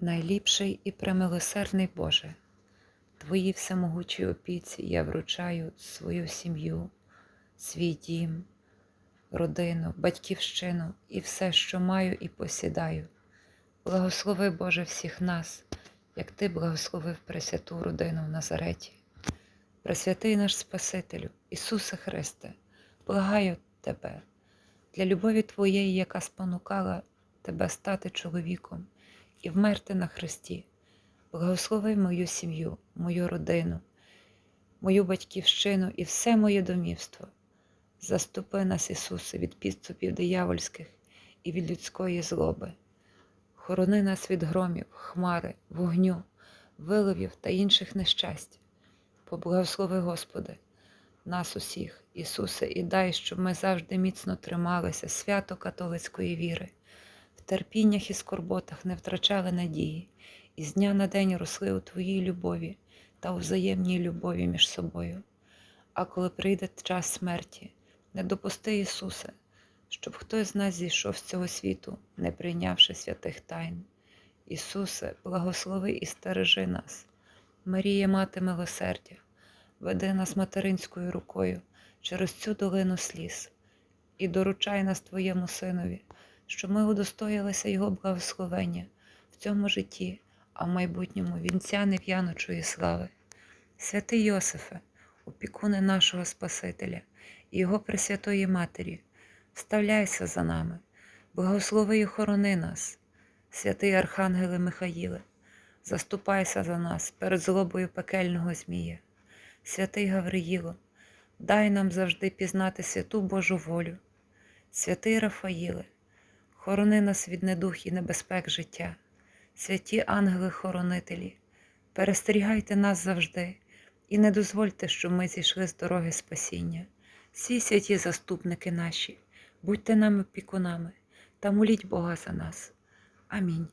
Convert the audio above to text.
Найліпший і премилосердний Боже, Твоїй всемогучій опіці я вручаю свою сім'ю, свій дім, родину, батьківщину і все, що маю і посідаю. Благослови Боже всіх нас, як Ти благословив Пресвяту родину в Назареті. Пресвятий наш Спасителю, Ісусе Христе, благаю Тебе, для любові Твоєї, яка спонукала Тебе стати чоловіком і вмерти на Христі. Благослови мою сім'ю, мою родину, мою батьківщину і все моє домівство. Заступи нас, Ісусе, від підступів диявольських і від людської злоби. Хорони нас від громів, хмари, вогню, виливів та інших нещасть. Поблагослови, Господи, нас усіх, Ісусе, і дай, щоб ми завжди міцно трималися свято католицької віри, терпіннях і скорботах не втрачали надії, і з дня на день росли у Твоїй любові та у взаємній любові між собою. А коли прийде час смерті, не допусти, Ісусе, щоб хтось з нас зійшов з цього світу, не прийнявши святих тайн. Ісусе, благослови і стережи нас. Марія, мати милосердя, веди нас материнською рукою через цю долину сліз і доручай нас Твоєму Синові, щоб ми удостоїлися Його благословення в цьому житті, а в майбутньому вінця нев'яночої слави. Святий Йосифе, опікуне нашого Спасителя і Його Пресвятої Матері, вставляйся за нами, благослови і хорони нас, святий Архангеле Михаїле, заступайся за нас перед злобою пекельного Змія. Святий Гавриїло, дай нам завжди пізнати святу Божу волю. Святий Рафаїле, хорони нас від недух і небезпек життя. Святі ангели-хоронителі, перестерігайте нас завжди і не дозвольте, щоб ми зійшли з дороги спасіння. Всі святі заступники наші, будьте нами опікунами та моліть Бога за нас. Амінь.